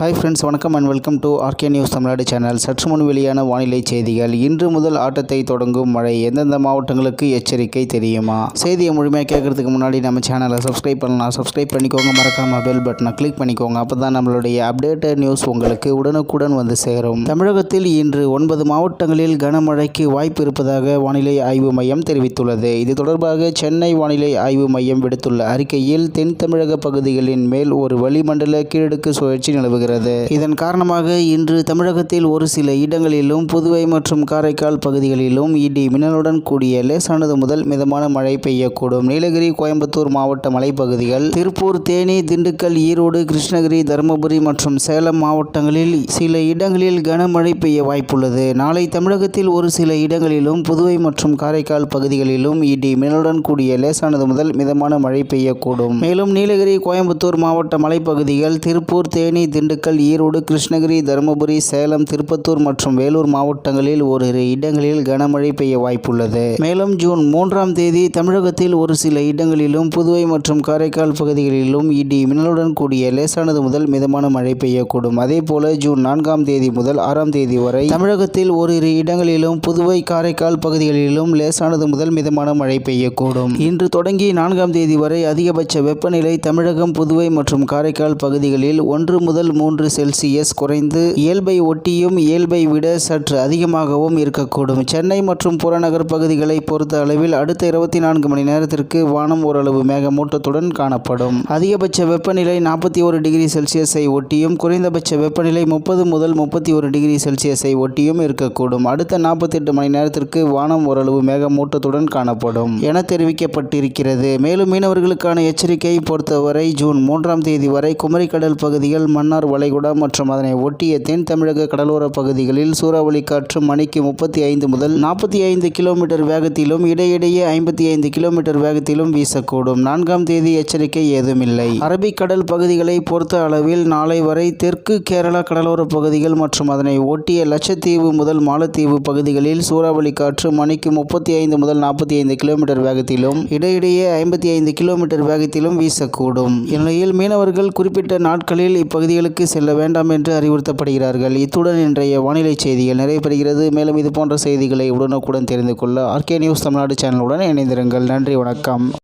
Hi friends வணக்கம் and welcome to RK news Tamil Nadu channel சற்று முன் வெளியான வானிலை செய்திகள். இன்று முதல் ஆட்டத்தை தொடங்கும் மழை எந்தெந்த மாவட்டங்களுக்கு எச்சரிக்கை தெரியுமா? செய்தியை முழுமையாக கேட்கறதுக்கு முன்னாடி நம்ம சேனலை சப்ஸ்கிரைப் பண்ணலாம். சப்ஸ்கிரைப் பண்ணிக்கோங்க மறக்காம பெல் பட்டனை கிளிக் பண்ணிக்கோங்க. அப்போ தான் நம்மளுடைய அப்டேட்டட் நியூஸ் உங்களுக்கு உடனுக்குடன் வந்து சேரும். தமிழகத்தில் இன்று ஒன்பது மாவட்டங்களில் கனமழைக்கு வாய்ப்பு இருப்பதாக வானிலை ஆய்வு மையம் தெரிவித்துள்ளது. இது தொடர்பாக சென்னை வானிலை ஆய்வு மையம் விடுத்துள்ள அறிக்கையில் தென் தமிழக பகுதிகளின் மேல் ஒரு வளிமண்டல கீழடுக்கு சுழற்சி நிலவுகிறது. இதன் காரணமாக இன்று தமிழகத்தில் ஒரு சில இடங்களிலும் புதுவை மற்றும் காரைக்கால் பகுதிகளிலும் இடி மின்னலுடன் கூடிய லேசானது முதல் மிதமான மழை பெய்யக்கூடும். நீலகிரி கோயம்புத்தூர் மாவட்ட மலைப்பகுதிகள் திருப்பூர் தேனி திண்டுக்கல் ஈரோடு கிருஷ்ணகிரி தருமபுரி மற்றும் சேலம் மாவட்டங்களில் சில இடங்களில் கனமழை பெய்ய வாய்ப்புள்ளது. நாளை தமிழகத்தில் ஒரு சில இடங்களிலும் புதுவை மற்றும் காரைக்கால் பகுதிகளிலும் இடி மின்னலுடன் கூடிய லேசானது முதல் மிதமான மழை பெய்யக்கூடும். மேலும் நீலகிரி கோயம்புத்தூர் மாவட்ட மலைப்பகுதிகள் திருப்பூர் தேனி திண்டுக்கல் ஈரோடு கிருஷ்ணகிரி தருமபுரி சேலம் திருப்பத்தூர் மற்றும் வேலூர் மாவட்டங்களில் ஓரிரு இடங்களில் கனமழை பெய்ய வாய்ப்புள்ளது. மேலும் ஜூன் மூன்றாம் தேதி தமிழகத்தில் ஒரு சில இடங்களிலும் புதுவை மற்றும் காரைக்கால் பகுதிகளிலும் இடி மின்னலுடன் கூடிய லேசானது முதல் மிதமான மழை பெய்யக்கூடும். அதே போல ஜூன் நான்காம் தேதி முதல் ஆறாம் தேதி வரை தமிழகத்தில் ஓரிரு இடங்களிலும் புதுவை காரைக்கால் பகுதிகளிலும் லேசானது முதல் மிதமான மழை பெய்யக்கூடும். இன்று தொடங்கி நான்காம் தேதி வரை அதிகபட்ச வெப்பநிலை தமிழகம் புதுவை மற்றும் காரைக்கால் பகுதிகளில் ஒன்று முதல் மூன்று செல்சியஸ் குறைந்து இயல்பை ஒட்டியும் இயல்பை விட சற்று அதிகமாகவும் இருக்கக்கூடும். சென்னை மற்றும் புறநகர் பகுதிகளை பொறுத்த அளவில் அடுத்த இருபத்தி நான்கு மணி நேரத்திற்கு வானம் ஓரளவு மேகமூட்டத்துடன் காணப்படும். அதிகபட்ச வெப்பநிலை நாற்பத்தி ஒரு டிகிரி செல்சியஸை ஒட்டியும் குறைந்தபட்ச வெப்பநிலை முப்பது முதல் முப்பத்தி ஒரு டிகிரி செல்சியஸை ஒட்டியும் இருக்கக்கூடும். அடுத்த நாற்பத்தெட்டு மணி நேரத்திற்கு வானம் ஓரளவு மேகமூட்டத்துடன் காணப்படும் என தெரிவிக்கப்பட்டிருக்கிறது. மேலும் மீனவர்களுக்கான எச்சரிக்கையை பொறுத்தவரை ஜூன் மூன்றாம் தேதி வரை குமரிக்கடல் பகுதிகள் மன்னார் வளைகுடா மற்றும் அதனை ஒட்டிய தென் தமிழக கடலோர பகுதிகளில் சூறாவளி காற்று மணிக்கு முப்பத்தி ஐந்து முதல் நாற்பத்தி ஐந்து கிலோமீட்டர் வேகத்திலும் இடையிடையே ஐம்பத்தி ஐந்து கிலோமீட்டர் வேகத்திலும் வீசக்கூடும். நான்காம் தேதி எச்சரிக்கை ஏதுமில்லை. அரபிக்கடல் பகுதிகளை பொறுத்த அளவில் நாளை வரை தெற்கு கேரளா கடலோர பகுதிகள் மற்றும் அதனை ஒட்டிய லட்சத்தீவு முதல் மாலத்தீவு பகுதிகளில் சூறாவளி காற்று மணிக்கு முப்பத்தி ஐந்து முதல் நாற்பத்தி ஐந்து கிலோமீட்டர் வேகத்திலும் இடையிடையே ஐம்பத்தி ஐந்து கிலோமீட்டர் வேகத்திலும் வீசக்கூடும். இந்நிலையில் மீனவர்கள் குறிப்பிட்ட நாட்களில் இப்பகுதிகளுக்கு செல்ல வேண்டாம் என்று அறிவுறுத்தப்படுகிறார்கள். இத்துடன் இன்றைய வானிலை செய்திகள் நிறைவு மேலும் இது போன்ற செய்திகளை உடனுக்குடன் தெரிந்து கொள்ள ஆர்கே நியூஸ் தமிழ்நாடு சேனலுடன் இணைந்திருங்கள். நன்றி வணக்கம்.